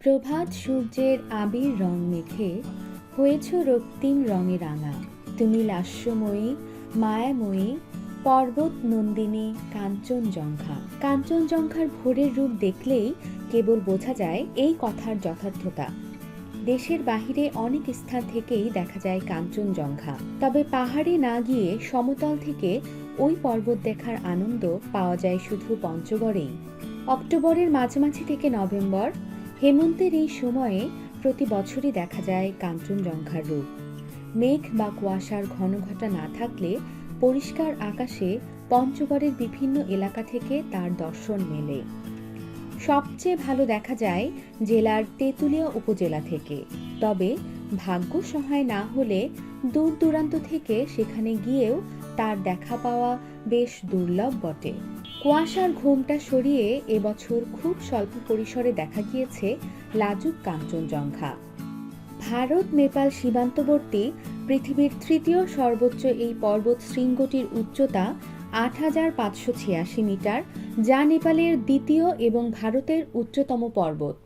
প্রভাত সূর্যের আবির রং মেখে হয়েছ রক্তিম রঙে রাঙা। তুমি লাস্যময়ী, মায়াময়ী পর্বত নন্দিনী কাঞ্চনজঙ্ঘা। কাঞ্চনজঙ্ঘার ভোরের রূপ দেখলেই কেবল বোঝা যায় এই কথার যথার্থতা। দেশের বাহিরে অনেক স্থান থেকেই দেখা যায় কাঞ্চনজঙ্ঘা। তবে পাহাড়ে না গিয়ে সমতল থেকে ওই পর্বত দেখার আনন্দ পাওয়া যায় শুধু পঞ্চগড়েই। অক্টোবরের মাঝামাঝি থেকে নভেম্বর হেমন্তের এই সময়ে প্রতি বছরই দেখা যায় কাঞ্চনজঙ্ঘার রূপ। মেঘ বা কুয়াশার ঘনঘটা না থাকলে পরিষ্কার আকাশে পঞ্চগড়ের বিভিন্ন এলাকা থেকে তার দর্শন মেলে। সবচেয়ে ভালো দেখা যায় জেলার তেঁতুলিয়া উপজেলা থেকে। তবে ভাগ্য সহায় না হলে দূর দূরান্ত থেকে সেখানে গিয়েও তার দেখা পাওয়া বেশ দুর্লভ বটে। কুয়াশার ঘুমটা সরিয়ে এবছর খুব স্বল্প পরিসরে দেখা গিয়েছে লাজুক কাঞ্চনজঙ্ঘা। ভারত, নেপাল সীমান্তবর্তী পৃথিবীর তৃতীয় সর্বোচ্চ এই পর্বত শৃঙ্গটির উচ্চতা আট হাজার পাঁচশো ছিয়াশি মিটার, যা নেপালের দ্বিতীয় এবং ভারতের উচ্চতম পর্বত।